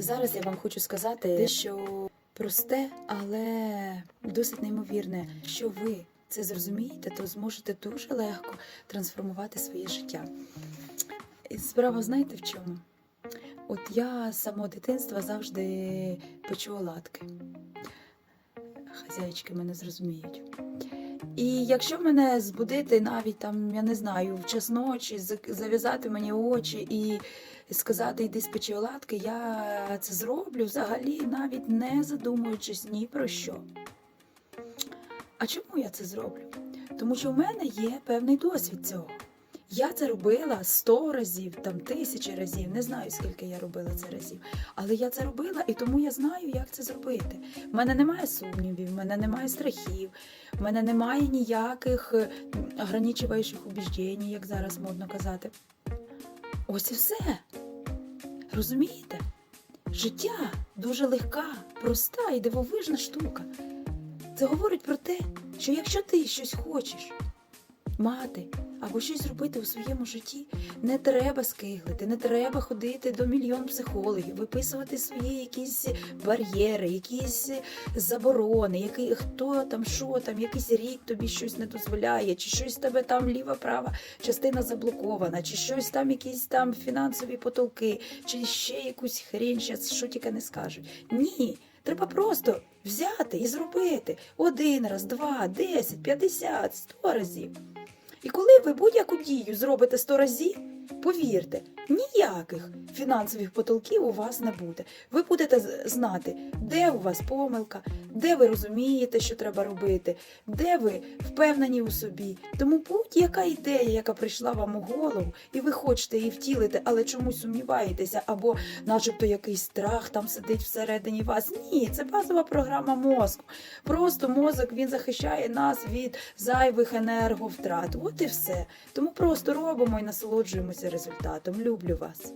Зараз я вам хочу сказати дещо просте, але досить неймовірне. Що ви це зрозумієте, то зможете дуже легко трансформувати своє життя. І Справа знаєте в чому? От я з самого дитинства завжди печу оладки. Хазяїчки мене зрозуміють. І якщо мене збудити навіть там, я не знаю, в час ночі, зав'язати мені очі і сказати йди спечи оладки, я це зроблю взагалі, навіть не задумуючись ні про що. А чому я це зроблю? Тому що в мене є певний досвід цього. Я це робила сто разів, там тисячі разів, не знаю скільки я робила це разів. Але я це робила і тому я знаю, як це зробити. У мене немає сумнівів, в мене немає страхів, в мене немає ніяких ограничуваючих убіждень, як зараз модно казати. Ось і все. Розумієте? Життя дуже легка, проста і дивовижна штука. Це говорить про те, що якщо ти щось хочеш мати або щось робити у своєму житті, не треба скиглити, не треба ходити до мільйон психологів, виписувати свої якісь бар'єри, якісь заборони, які, хто там, що там, якийсь рік тобі щось не дозволяє, чи щось тебе там ліва, права частина заблокована, чи щось там, якісь там фінансові потолки, чи ще якусь хрень, щас, що тільки не скажуть. Ні. Треба просто взяти і зробити один раз, два, десять, п'ятдесят, сто разів. І коли ви будь-яку дію зробите сто разів, повірте, ніяких фінансових потолків у вас не буде. Ви будете знати, де у вас помилка, де ви розумієте, що треба робити, де ви впевнені у собі. Тому будь-яка ідея, яка прийшла вам у голову, і ви хочете її втілити, але чомусь сумніваєтеся, або начебто якийсь страх там сидить всередині вас. Ні, це базова програма мозку. Просто мозок він захищає нас від зайвих енерговтрат. От і все. Тому просто робимо і насолоджуємося ділюся результатом. Люблю вас!